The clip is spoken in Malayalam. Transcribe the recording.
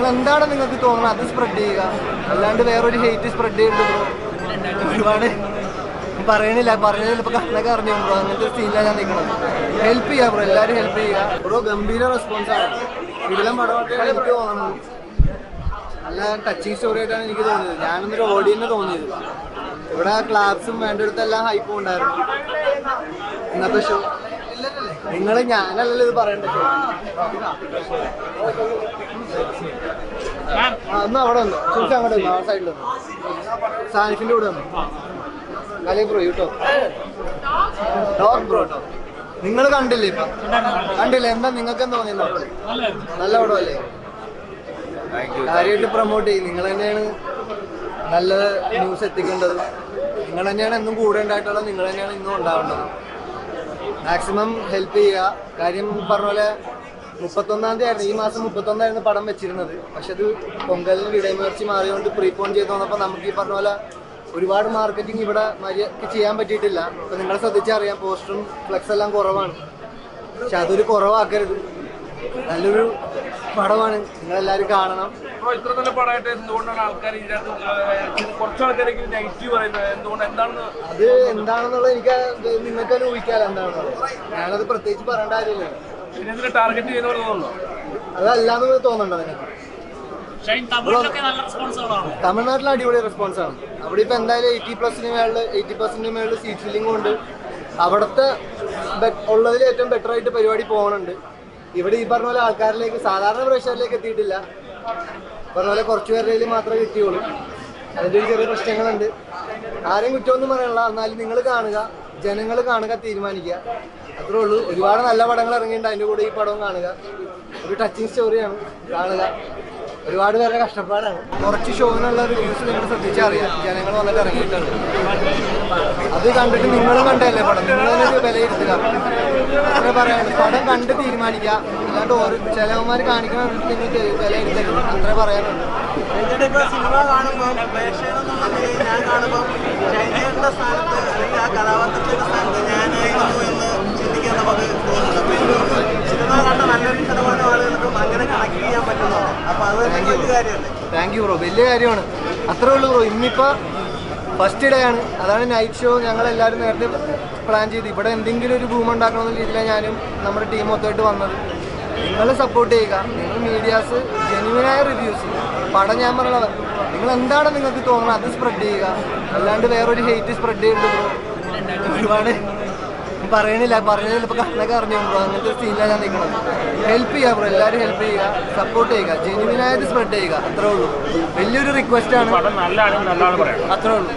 നിങ്ങൾ എന്താണ് നിങ്ങൾക്ക് തോന്നുന്നത്? അത് സ്പ്രെഡ് ചെയ്യുക. അല്ലാണ്ട് വേറൊരു ഹെയ്റ്റ് സ്പ്രെഡ് ബ്രോ ഒരുപാട് പറയണില്ല. പറയുന്നത് ഇപ്പൊ കണ്ണൊക്കെ അറിഞ്ഞു ബ്രോ അങ്ങനത്തെ ഒരു സീനിലാണ് ഞാൻ നിൽക്കുന്നത് ഹെൽപ്പ് ചെയ്യുക ബ്രോ എല്ലാവരും ഹെൽപ്പ് ചെയ്യുക ബ്രോ ഗംഭീര റെസ്പോൺസ് ആണ്. ഇതിലും എനിക്ക് നല്ല ടച്ചിങ് സ്റ്റോറി ആയിട്ടാണ് എനിക്ക് തോന്നിയത്. ഞാനൊന്നൊരു ഓഡിയനെ തോന്നിയത്. ഇവിടെ ക്ലാസ്സും വേണ്ടടുത്തെല്ലാം ഹൈപ്പും ഉണ്ടായിരുന്നു. ഇന്നത്തെ ഷോ നിങ്ങൾ ഞാനല്ലല്ലോ ഇത് പറയേണ്ട ഒന്ന് അവിടെ വന്നു. ചോദിച്ചാൽ അങ്ങോട്ട് വന്നു ആ സൈഡിൽ വന്നു സാനിഫിന്റെ കൂടെ വന്നു. കലി ബ്രോ കേട്ടോ ഡോഗ് ബ്രോ കേട്ടോ നിങ്ങൾ കണ്ടില്ലേ ഇപ്പൊ? കണ്ടില്ലേ? എന്താ നിങ്ങൾക്ക് തോന്നി നല്ല പടമല്ലേ? കാര്യമായിട്ട് പ്രൊമോട്ട് ചെയ്യും. നിങ്ങൾ തന്നെയാണ് നല്ല ന്യൂസ് എത്തിക്കേണ്ടത്. നിങ്ങൾ തന്നെയാണ് എന്നും കൂടെ ഉണ്ടായിട്ടുള്ളത്. നിങ്ങൾ തന്നെയാണ് ഇന്നും ഉണ്ടാവേണ്ടത്. മാക്സിമം ഹെൽപ്പ് ചെയ്യുക. കാര്യം പറഞ്ഞ പോലെ മുപ്പത്തൊന്നാം തീയതി ആയിരുന്നു. ഈ മാസം മുപ്പത്തൊന്നായിരുന്നു പടം വെച്ചിരുന്നത്. പക്ഷെ അത് പൊങ്കലിന് വിടയമേർച്ചി മാറിയോണ്ട് പ്രീപോൺ ചെയ്ത് വന്നപ്പോൾ നമുക്ക് ഈ പറഞ്ഞ പോലെ ഒരുപാട് മാർക്കറ്റിംഗ് ഇവിടെ മര്യാദയ്ക്ക് ചെയ്യാൻ പറ്റിയിട്ടില്ല. അപ്പൊ നിങ്ങളെ ശ്രദ്ധിച്ചറിയാം പോസ്റ്ററും ഫ്ലെക്സ് എല്ലാം കുറവാണ്. പക്ഷെ അതൊരു കുറവാക്കരുത്. നല്ലൊരു പടമാണ്. നിങ്ങളെല്ലാവരും കാണണം. ബ്രോ ഇത്ര നല്ല പടമായിട്ട് എന്തുകൊണ്ടാണ് ആൾക്കാർ ഇതിനകത്ത് ഏഹ്, കുറച്ച് ആൾക്കാരൊക്കെ നെഗറ്റീവ് പറയുന്നത്? എന്തുകൊണ്ട് എന്താണെന്ന്? അത് എന്താണെന്നുള്ളത് എനിക്ക് നിങ്ങൾക്ക് തന്നെ ഊഹിക്കാലോ എന്താണെന്നുള്ളത്. ഞാനത് പ്രത്യേകിച്ച് പറയേണ്ട കാര്യമില്ല. ടാർഗറ്റ് തോന്നുന്നു അതല്ലാന്ന് തോന്നുന്നുണ്ടോ തമിഴ്നാട്ടിൽ അടിപൊളി റെസ്പോൺസ് ആണ്. അവിടെ ഇപ്പൊ എന്തായാലും എയ്റ്റി പ്ലസിന് മേളിൽ എയ്റ്റി പെർസെന്റ് മേളിൽ സീറ്റ് ഫില്ലിംഗ് ഉണ്ട്. അവിടുത്തെ ഉള്ളതിൽ ഏറ്റവും ബെറ്റർ ആയിട്ട് പരിപാടി പോകുന്നുണ്ട് ഇവിടെ ഈ പറഞ്ഞ പോലെ ആൾക്കാരിലേക്ക് സാധാരണ പ്രേക്ഷകരിലേക്ക് എത്തിയിട്ടില്ല. പറഞ്ഞ പോലെ കുറച്ച് പേരുടെ കയ്യിൽ മാത്രമേ കിട്ടിയുള്ളൂ. അതിന്റെ ഒരു ചെറിയ പ്രശ്നങ്ങളുണ്ട്. ആരെയും കുറ്റമൊന്നും പറയണില്ല. എന്നാലും നിങ്ങൾ കാണുക ജനങ്ങൾ കാണുക തീരുമാനിക്കുക. അത്രേ ഉള്ളൂ. ഒരുപാട് നല്ല പടങ്ങൾ ഇറങ്ങിയിട്ടുണ്ട്. അതിന്റെ കൂടെ ഈ പടവും കാണുക. ഒരു ടച്ചിങ് സ്റ്റോറിയാണ് കാണുക. ഒരുപാട് പേരുടെ കഷ്ടപ്പാടാണ്. കുറച്ച് ഷോവിനുള്ള റിവ്യൂസ് നിങ്ങൾ ശ്രദ്ധിച്ചറിയാം ജനങ്ങൾ വന്നിട്ട് ഇറങ്ങിയിട്ടുണ്ട് അത് കണ്ടിട്ട് നിങ്ങളും കണ്ടല്ലേ പടം? നിങ്ങളൊരു വിലയിരുത്തുക അങ്ങനെ പറയാനുണ്ട് പടം കണ്ട് തീരുമാനിക്കുക. അല്ലാണ്ട് ഓരോ ചിലവന്മാർ കാണിക്കണം നിങ്ങൾ വിലയിരുത്തരുത്. അത്ര പറയാനുണ്ട് സിനിമ കാണുമ്പോൾ ഞാൻ കാണുമ്പോൾ ചൈനയുടെ അല്ലെങ്കിൽ ആ കഥാപാത്രത്തിന്റെ സ്ഥാനത്ത് ഞാനായിരുന്നു എന്ന് ചിന്തിക്കാൻ നമുക്ക് തോന്നുന്നുണ്ട് അപ്പൊ എനിക്ക് തോന്നുന്നു സിനിമ കണ്ട നല്ലൊരു ശതമാനം ആളുകൾക്കും അങ്ങനെ കണക്ട് ചെയ്യാൻ പറ്റുന്നുണ്ട് അപ്പൊ അത് വലിയ കാര്യമല്ലേ താങ്ക് യു ബ്രോ വലിയ കാര്യമാണ്. അത്രേ ഉള്ളൂ ബ്രോ ഇന്നിപ്പോൾ ഫസ്റ്റ് ഡേ ആണ്. അതാണ് നൈറ്റ് ഷോ ഞങ്ങളെല്ലാവരും നേരത്തെ പ്ലാൻ ചെയ്ത്. ഇവിടെ എന്തെങ്കിലും ഒരു ഭൂമി ഉണ്ടാക്കണമെന്ന രീതിയിലാണ് ഞാനും നമ്മുടെ ടീം മൊത്തമായിട്ട് വന്നത്. നിങ്ങൾ സപ്പോർട്ട് ചെയ്യുക. നിങ്ങൾ മീഡിയാസ് ജെന്യുവനായ റിവ്യൂസ് പടം ഞാൻ പറയണത് നിങ്ങൾ എന്താണ് നിങ്ങൾക്ക് തോന്നുന്നത് അത് സ്പ്രെഡ് ചെയ്യുക. അല്ലാണ്ട് വേറൊരു ഹെയ്റ്റ് സ്പ്രെഡ് ചെയ്യുന്നുണ്ട് ഒരുപാട് പറയണില്ല പറയണില്ല. ഇപ്പൊ കണ്ണൊക്കെ അറിഞ്ഞു ബ്രോ അങ്ങനത്തെ സീനിലാണ് ഞാൻ നിൽക്കുന്നത് ഹെൽപ്പ് ചെയ്യുക ബ്രോ എല്ലാവരും ഹെൽപ്പ് ചെയ്യുക സപ്പോർട്ട് ചെയ്യുക. ജെന്യൂനായത് സ്പ്രെഡ് ചെയ്യുക. അത്രേ ഉള്ളൂ. വലിയൊരു റിക്വസ്റ്റ് ആണ്. അത്രേ ഉള്ളൂ.